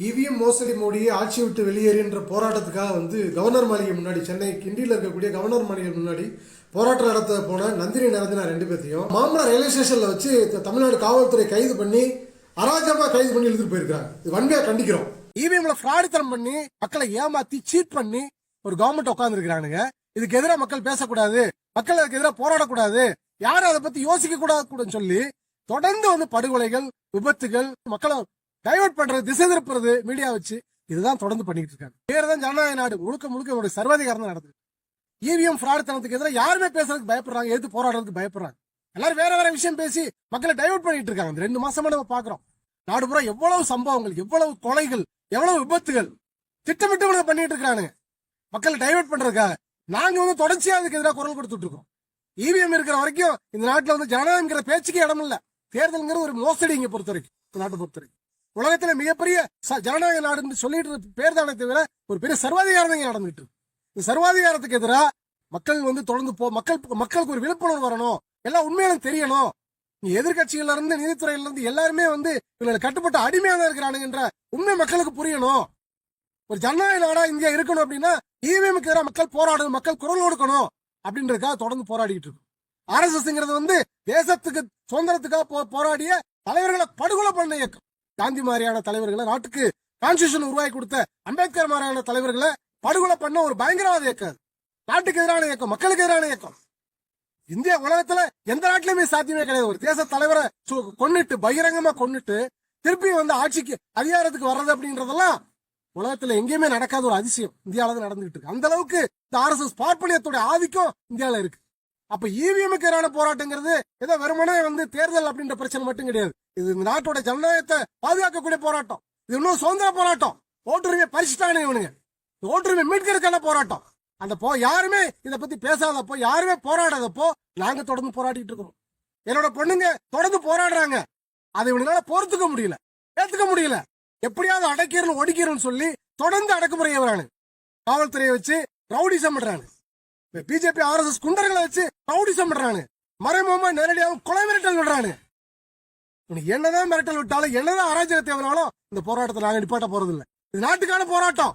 EVM மோசடி மோடியை ஆட்சி விட்டு வெளியேறுன்ற போராட்டத்துக்காக வந்து கவர்னர் மாளிகை முன்னாடி சென்னை கிண்டியில் இருக்கக்கூடிய கவர்னர் மாளிகை முன்னாடி போராட்டம் நடத்த போன நந்தினி நிரஞ்சனா ரெண்டு பேர்த்தையும் மாமல்லா ரயில்வே ஸ்டேஷனில் வச்சு தமிழ்நாடு காவல்துறை கைது பண்ணி அராஜமாக கைது பண்ணி எழுதிட்டு போயிருக்காங்க இது வன்மையாக கண்டிக்கிறோம். இவிஎம்ல ஃப்ராடுத்தனம் பண்ணி மக்களை ஏமாத்தி சீட் பண்ணி ஒரு கவர்மெண்ட் உட்காந்துருக்கிறானுங்க இதுக்கு எதிராக மக்கள் பேசக்கூடாது மக்கள் அதுக்கு எதிராக போராடக்கூடாது யாரும் அதை பத்தி யோசிக்க கூடாதுன்னு சொல்லி தொடர்ந்து வந்து படுகொலைகள் விபத்துகள் மக்களை டைவர்ட் பண்றது திசை திருப்புறது மீடியா வச்சு இதுதான் தொடர்ந்து பண்ணிட்டு இருக்காங்க. பேர் தான் ஜனநாயக நாடு முழுக்க முழுக்க இவருடைய சர்வாதிகாரம் தான் நடக்குது. இவிஎம் ஃபிராட் தனத்துக்கு எதிராக யாருமே பேசுறதுக்கு பயப்படுறாங்க எதிர்த்து போராடுறதுக்கு பயப்படுறாங்க. எல்லாரும் வேற வேற விஷயம் பேசி மக்களை டைவர்ட் பண்ணிட்டு இருக்காங்க. இந்த ரெண்டு மாசமா நம்ம பாக்குறோம். நாடு பூரா எவ்வளவு சம்பவங்கள் எவ்வளவு கொலைகள் எவ்வளவு விபத்துகள் திட்டமிட்டு பண்ணிட்டு இருக்கானுங்க. மக்களை டைவர்ட் பண்றதுக்காக நாங்க வந்து தொடர்ச்சியா அதுக்கு எதிராக குரல் கொடுத்துட்டு இருக்கோம். இவிஎம் இருக்கிற வரைக்கும் இந்த நாட்டுல வந்து ஜனநாயகங்கிற பேச்சுக்கே இடம் இல்ல. தேர்தல்ங்கிற ஒரு மோசடி இங்க பொறுத்த வரைக்கும் நாட்டை பொறுத்த வரைக்கும் உலகத்துல மிகப்பெரிய ச- ஜனநாயக நாடுன்னு சொல்லிட்டு இருக்க பேர் தானே தவிர ஒரு பெரிய சர்வாதிகாரம் இங்க நடந்துட்டு இருக்கு. இந்த சர்வாதிகாரத்துக்கு எதிராக மக்கள் வந்து தொடர்ந்து போ மக்கள் மக்களுக்கு ஒரு விழிப்புணர்வு வரணும். எல்லாம் உண்மையிலும் தெரியணும். நீ எதிர்கட்சிகள்ல இருந்து நீதித்துறையில இருந்து எல்லாருமே வந்து இவங்களை கட்டுப்பட்ட அடிமையா தான் இருக்கிறானுங்கன்ற உண்மை மக்களுக்கு புரியணும். ஒரு ஜனநாயக நாடா இந்தியா இருக்கணும் அப்படின்னா இவிஎம்க்கு எதிராக மக்கள் போராடணும் மக்கள் குரல் கொடுக்கணும் அப்படின்றதுக்காக தொடர்ந்து போராடிட்டு இருக்கும். ஆர்எஸ்எஸ்ங்கிறது வந்து தேசத்துக்கு சுதந்திரத்துக்காக போ- போராடிய தலைவர்களை படுகொலை பண்ண இயக்கம். காந்தி மாதிரியான தலைவர்களை நாட்டுக்கு கான்ஸ்டியூஷன் உருவாக்கி கொடுத்த அம்பேத்கர் மாதிரியான தலைவர்களை படுகொலை பண்ண ஒரு பயங்கரவாத இயக்கம். நாட்டுக்கு எதிரான இயக்கம் மக்களுக்கு எதிரான இயக்கம். இந்திய உலகத்துல எந்த நாட்டிலுமே சாத்தியமே கிடையாது. ஒரு தேச தலைவரை கொண்டுட்டு கொன்னுட்டு பகிரங்கமா கொன்னுட்டு திருப்பி வந்து ஆட்சிக்கு அதிகாரத்துக்கு வர்றது அப்படின்றதெல்லாம் உலகத்துல எங்கேயுமே நடக்காத ஒரு அதிசயம் இந்தியாவில நடந்துகிட்டு இருக்கு. அந்த அளவுக்கு இந்த ஆர்எஸ்எஸ் பார்ப்பனியத்தோட ஆதிக்கம் இந்தியாவில இருக்கு. அப்ப இவிஎம்க்கு எதிரான போராட்டங்கிறது ஏதோ வெறுமனே வந்து தேர்தல் அப்படின்ற பிரச்சனை மட்டும் கிடையாது. இது இந்த நாட்டோட ஜனநாயகத்தை பாதுகாக்கக்கூடிய போராட்டம். இது இன்னும் சுதந்திர போராட்டம். ஓட்டுரிமை பறிச்சுட்டானே இவனுங்க. ஓட்டுரிமை மீட்கிறதுக்கான போராட்டம். அந்த போ யாருமே இத பத்தி பேசாதப்போ யாருமே போராடாதப்போ நாங்க தொடர்ந்து போராடிட்டு இருக்கிறோம் என்னோட பொண்ணுங்க தொடர்ந்து போராடுறாங்க. அதை இவனுங்களால பொறுத்துக்க முடியல. ஏத்துக்க முடியல. எப்படியாவது அடைக்கிறன்னு ஒடிக்கிறன்னு சொல்லி தொடர்ந்து அடக்குமுறை வரானு காவல்துறையை வச்சு ரவுடிசம் பண்றானு பிஜேபி ஆர்எஸ்எஸ் குண்டர்களை வச்சு ரவுடிசம் பண்றானு மறைமுகமா நேரடியாக கொலை மிரட்டல் விடுறானு. உனக்கு என்னதான் மிரட்டல் விட்டாலும் என்னதான் அராஜகத்தை தேவைனாலும் இந்த போராட்டத்தை நாங்க நிப்பாட்ட போறது இல்ல இது நாட்டுக்கான போராட்டம்.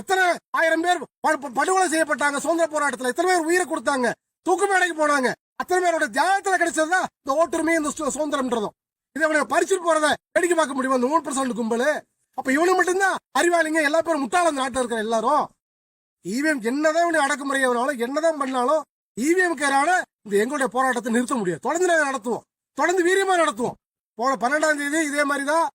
எத்தனை ஆயிரம் பேர் படுகொலை செய்யப்பட்டாங்க சுதந்திர போராட்டத்துல. எத்தனை பேர் உயிரை கொடுத்தாங்க தூக்கு மேடைக்கு போனாங்க. அத்தனை பேரோட தியாகத்துல கிடைச்சதுதான் இந்த ஓட்டுரிமை இந்த சுதந்திரம்ன்றதும். இதை அவனை பறிச்சுட்டு போறத வேடிக்கை பார்க்க முடியுமா? இந்த மூணு பர்சன்ட் கும்பல். அப்ப இவனுக்கு மட்டும்தான் அறிவாளிங்க எல்லா பேரும் முட்டாள நாட்டில் இருக்கிற எல்லாரும். இவிஎம் என்னதான் இவனை அடக்குமுறை ஆனாலும் என்னதான் பண்ணாலும் இவிஎம்க்கு இந்த எங்களுடைய போராட்டத்தை நிறுத்த முடியாது. தொடர்ந்து நாங்கள் நடத்துவோம். தொடர்ந்து வீரியமா நடத்துவோம். போன பன்னெண்டாம் தேதி இதே மாதிரிதான்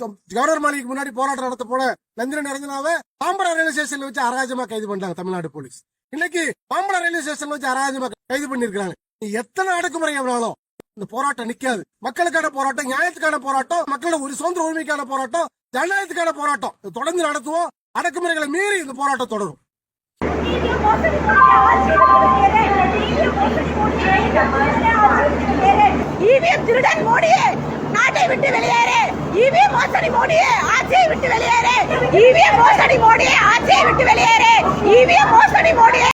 தான் கவர்னர் மாளிகைக்கு முன்னாடி போராட்டம் நடத்த போன நந்திரன் நிரஞ்சனாவை பாம்பரா ரயில்வே ஸ்டேஷன்ல வச்சு அராஜமா கைது பண்ணாங்க தமிழ்நாடு போலீஸ். இன்னைக்கு பாம்பரா ரயில்வே ஸ்டேஷன்ல வச்சு அராஜமா கைது பண்ணிருக்காங்க நீ எத்தனை அடக்குமுறை எவனாலும் இந்த போராட்டம் நிக்காது. மக்களுக்கான போராட்டம் நியாயத்துக்கான போராட்டம் மக்களோட ஒரு சுதந்திர உரிமைக்கான போராட்டம் ஜனநாயகத்துக்கான போராட்டம். தொடர்ந்து நடத்துவோம். அடக்குமுறைகளை மீறி இந்த போராட்டம் தொடரும். இவிஎம் திருடன் மோடியே நாட்டை விட்டு வெளியேறு. இவிஎம் மோசடி மோடியே ஆட்சியை விட்டு வெளியேறு. இவிஎம் மோசடி மோடியே ஆட்சியை விட்டு வெளியேறு. இவிஎம் மோசடி மோடியே